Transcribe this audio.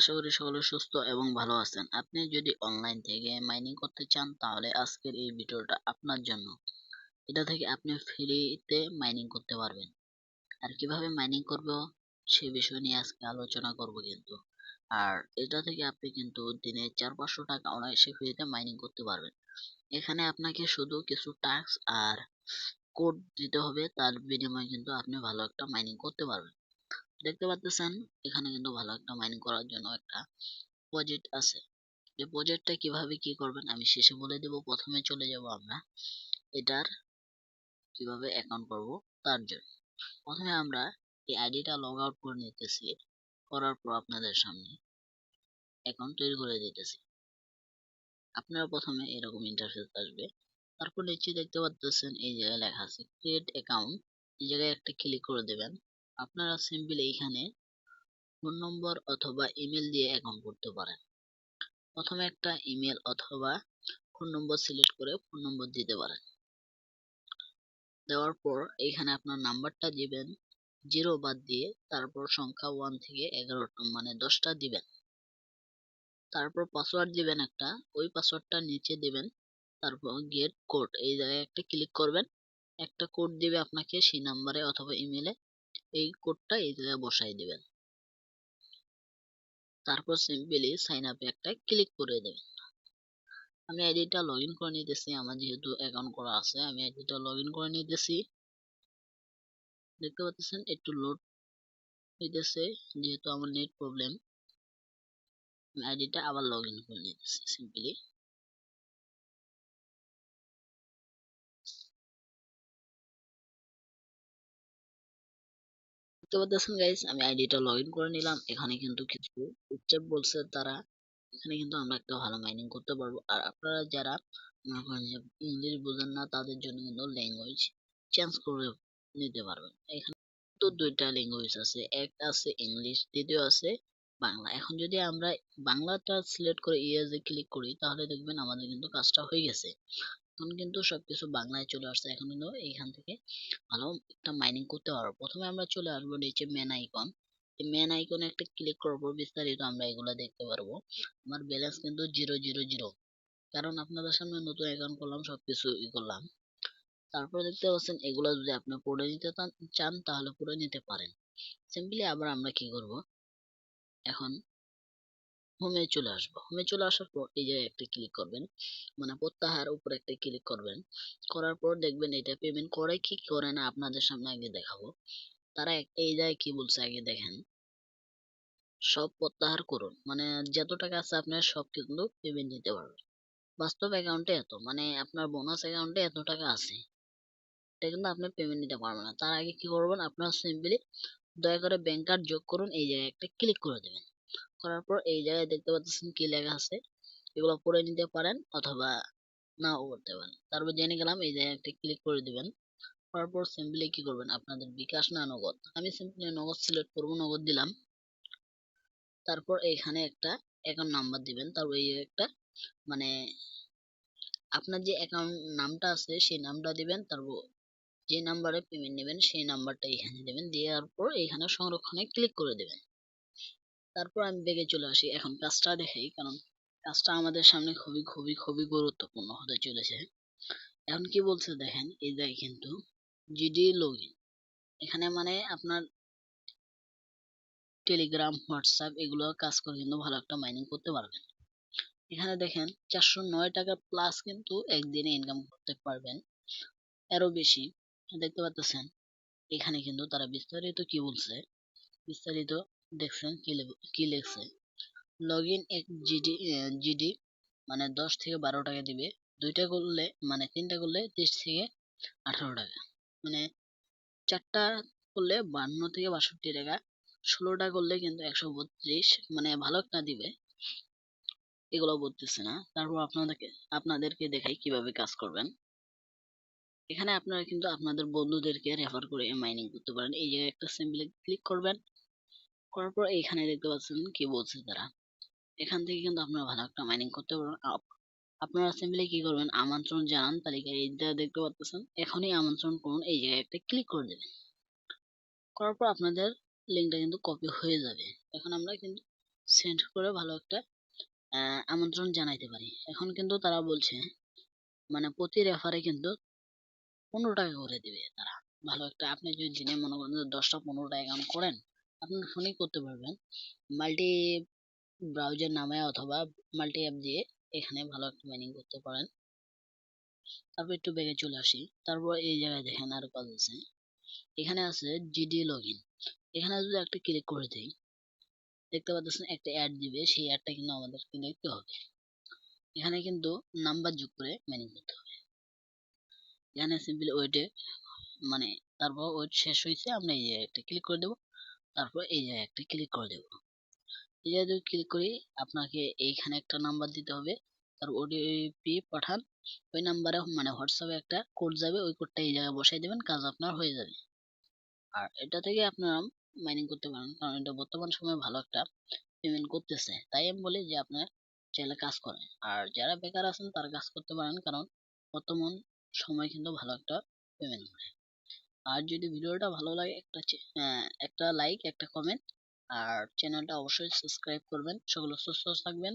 আশা করি সকলে সুস্থ এবং ভালো আছেন। আপনি যদি অনলাইন থেকে মাইনিং করতে চান, তাহলে আজকের এই ভিডিওটা আপনার জন্য। এটা থেকে আপনি ফ্রিতে মাইনিং করতে পারবেন। আর কীভাবে মাইনিং করব, সে বিষয় নিয়ে আজকে আলোচনা করব কিন্তু। আর এটা থেকে আপনি কিন্তু দিনে চার পাঁচশো টাকা অনায়াসে ফ্রিতে মাইনিং করতে পারবেন। এখানে আপনাকে শুধু কিছু টাস্ক আর কোড দিতে হবে, তার বিনিময়ে কিন্তু আপনি ভালো একটা মাইনিং করতে পারবেন। দেখতে পাচ্ছেন এখানে কিন্তু ভালো একটা মাইনিং করার জন্য একটা প্রজেক্ট আছে। এই প্রজেক্টটা কীভাবে কি করবেন, আমি শেষে বলে দেব, প্রথমে চলে যাব আমরা, এটার কীভাবে অ্যাকাউন্ট করব, তার জন্য। প্রথমে আমরা এই আইডিটা লগ আউট করে নিতেছি, করার পর আপনাদের সামনে অ্যাকাউন্ট তৈরি করে দিতেছি। আপনারা প্রথমে এরকম ইন্টারফেস আসবে, তারপর নিচে দেখতে পাচ্ছেন এই জায়গায় লেখা আছে ক্রিয়েট অ্যাকাউন্ট এই জায়গায় একটা ক্লিক করে দেবেন। আপনারা সিম্পলি এইখানে ফোন নম্বর অথবা ইমেল দিয়ে অ্যাকাউন্ট করতে পারেন। প্রথমে একটা ইমেল অথবা ফোন নম্বর সিলেক্ট করে ফোন নম্বর দিতে পারেন। দেওয়ার পর এখানে আপনার নাম্বারটা দিবেন জিরো বাদ দিয়ে তারপর সংখ্যা ওয়ান থেকে এগারো মানে দশটা দিবেন। তারপর পাসওয়ার্ড দিবেন একটা, ওই পাসওয়ার্ডটা নিচে দিবেন, তারপর গেট কোড এই জায়গায় একটা ক্লিক করবেন, একটা কোড দিবে আপনাকে সেই নাম্বারে অথবা ইমেলে এই কোডটা এই জায়গায় বসাই দিবেন। তারপর সিম্পলি সাইন আপে একটা ক্লিক করে দেবেন। আমি আইডিটা লগ ইন করে নিতেছি, আমার যেহেতু অ্যাকাউন্ট করা আছে, আমি আইডিটা লগ ইন করে নিতেছি। দেখতে পাচ্ছেন, একটু লোড হইতেছে যেহেতু আমার নেট প্রবলেম আইডিটা আবার লগ ইন করে নিতেছি সিম্পলি দেখতে পাচ্ছেন গাইস আমি আইডিটা লগ ইন করে নিলাম। এখানে কিন্তু কিছু স্টেপ বলছে তারা, এখানে কিন্তু আমরা একটা ভালো মাইনিং করতে পারব। আর আপনারা যারা ইংলিশ বোঝেন না, তাদের জন্য কিন্তু ল্যাঙ্গুয়েজ চেঞ্জ করে নিতে পারবেন। এখানে তো দুইটা ল্যাঙ্গুয়েজ আছে। এক আছে ইংলিশ দ্বিতীয় আছে বাংলা। এখন যদি আমরা বাংলাটা সিলেক্ট করে ইয়েজে ক্লিক করি, তাহলে দেখবেন আমাদের কিন্তু কাজটা হয়ে গেছে। এখন কিন্তু সবকিছু বাংলায় চলে আসছে, এখন কিন্তু এইখান থেকে ভালো একটা মাইনিং করতে পারব। প্রথমে আমরা চলে আসব নিচে মেন আইকন মেন আইকনে একটা ক্লিক করব, বিস্তারিত আমরা এগুলো দেখতে পারব। আমার ব্যালেন্স কিন্তু জিরো জিরো জিরো কারণ আপনাদের সামনে নতুন অ্যাকাউন্ট করলাম, সবকিছু ই করলাম। তারপর দেখতে পাচ্ছেন, এগুলো যদি আপনি পড়ে নিতে চান তাহলে পড়ে নিতে পারেন। সিম্পলি আবার আমরা কি করব? এখন হোমে চলে আসব। হোমে চলে আসার পর এই জায়গায় একটা ক্লিক করবেন। মানে প্রত্যাহার উপর একটা ক্লিক করবেন। করার পর দেখবেন এটা পেমেন্ট করে কি করে না আপনাদের সামনে আগে দেখাবো। তারা এই জায়গায় কি বলছে আগে দেখেন। সব প্রত্যাহার করুন। মানে যত টাকা আছে আপনার সব কিন্তু পেমেন্ট নিতে পারবেন। বাস্তব অ্যাকাউন্টে এত। মানে আপনার বোনাস অ্যাকাউন্টে এত টাকা আছে। এটা কিন্তু আপনি পেমেন্ট নিতে পারবেন না। তার আগে কি করবেন? আপনার সিম্পলি দয়া করে ব্যাংকার যোগ করুন। এই জায়গায় একটা ক্লিক করে দেবেন। করার পর এই জায়গায় দেখতে পাচ্ছেন কি লেখা আছে? এগুলো পড়ে নিতে পারেন অথবা নাও করতে পারেন। তারপর জেনে গেলাম, এই জায়গায় একটা ক্লিক করে দিবেন। করার পর সিম্পলি কি করবেন? আপনাদের বিকাশ না নগদ। আমি সিম্পলি নগদ সিলেক্ট করব, নগদ দিলাম। তারপর এইখানে একটা অ্যাকাউন্ট নাম্বার দিবেন। তারপর এই একটা মানে আপনার যে অ্যাকাউন্ট নামটা আছে, সেই নামটা দিবেন। তারপর যে নাম্বারে পেমেন্ট নেবেন, সেই নাম্বারটা এখানে দেবেন। দেওয়ার পর এখানে সংরক্ষণে ক্লিক করে দেবেন। তারপর আমি বেগে চলে আসি। এখন কাজটা দেখাই, কারণ কাজটা আমাদের সামনে খুবই খুবই খুবই গুরুত্বপূর্ণ হতে চলেছে। এখন কি বলছে দেখেন, এই জায়গায় কিন্তু জিডি লগইন এখানে মানে আপনার টেলিগ্রাম হোয়াটসঅ্যাপ এগুলো কাজ করে কিন্তু ভালো একটা মাইনিং করতে পারবেন। এখানে দেখেন চারশো নয় টাকা প্লাস কিন্তু একদিনে ইনকাম করতে পারবেন। আরও বেশি, দেখতে পাচ্ছেন? এখানে কিন্তু তারা বিস্তারিত কি বলছে? বিস্তারিত দেখছেন কি লিখছে? লগ ইন এক জিডি জিডি মানে দশ থেকে বারো টাকা দিবে। দুইটা করলে মানে তিনটা করলে তিরিশ থেকে আঠারো টাকা। মানে চারটা করলে বান্ন থেকে বাষট্টি টাকা, ষোলোটা করলে কিন্তু একশো বত্রিশ মানে ভালো একটা দিবে। এগুলো বলতেছে না। তারপর আপনাদেরকে আপনাদেরকে দেখাই কীভাবে কাজ করবেন। এখানে আপনারা কিন্তু আপনাদের বন্ধুদেরকে রেফার করে মাইনিং করতে পারেন। এই জায়গায় একটা সিম্পলি ক্লিক করবেন। করার পর এইখানে দেখতে পাচ্ছেন কি বলছে তারা। এখান থেকে কিন্তু আপনারা ভালো একটা মাইনিং করতে পারবেন। আপনারা সিম্পলি কি করবেন? আমন্ত্রণ জানান তালিকায় এইটা দেখতে পাচ্ছেন, এখনই আমন্ত্রণ করুন, এই জায়গায় একটা ক্লিক করে দেবেন। করার পর আপনাদের লিঙ্কটা কিন্তু কপি হয়ে যাবে। এখন আমরা কিন্তু সেন্ড করে ভালো একটা আমন্ত্রণ জানাইতে পারি। এখন কিন্তু তারা বলছে মানে প্রতি রেফারে কিন্তু পনেরো টাকা করে দিবে তারা। ভালো একটা, আপনি যদি দিনে মনে করেন দশটা পনেরোটা অ্যাকাউন্ট করেন আপনার ফোনেই করতে পারবেন। মাল্টি ব্রাউজার নামে অথবা মাল্টি অ্যাপ দিয়ে এখানে ভালো একটা মাইনিং করতে পারেন। তারপর একটু ব্যাগে চলে আসি। তারপর এই জায়গায় দেখেন আরও কাজ আছে। এখানে আছে জিডি লগ এখানে যদি একটা ক্লিক করে দিই, দেখতে পাচ্ছেন একটা অ্যাড দিবে। সেই অ্যাডটা কিন্তু আমাদেরকে দেখতে হবে। এখানে কিন্তু নাম্বার যোগ করে মাইনিং করতে হবে। এখানে সিম্পলি ওয়েটে মানে তারপর ওয়েট শেষ হয়েছে। আমরা এই একটা ক্লিক করে দেবো। তারপর এই জায়গায় একটা ক্লিক করে দেবো। এই জায়গায় যদি ক্লিক করি, আপনাকে এইখানে একটা নাম্বার দিতে হবে। তার ওটিপি পাঠান। ওই নাম্বারে মানে হোয়াটসঅ্যাপে একটা কোড যাবে, ওই কোডটা এই জায়গায় বসাই দেবেন, কাজ আপনার হয়ে যাবে। আর এটা থেকে আপনারা মাইনিং করতে পারেন, কারণ এটা বর্তমান সময়ে ভালো একটা পেমেন্ট করতেছে। তাই আমি বলি যে আপনার চাইলে কাজ করেন। আর যারা বেকার আছেন, তারা কাজ করতে পারেন, কারণ বর্তমান সময় কিন্তু ভালো একটা পেমেন্ট করে। আর যদি ভিডিওটা ভালো লাগে একটা আহ, একটা লাইক একটা কমেন্ট আর চ্যানেলটা অবশ্যই সাবস্ক্রাইব করবেন। সকলে সুস্থ থাকবেন।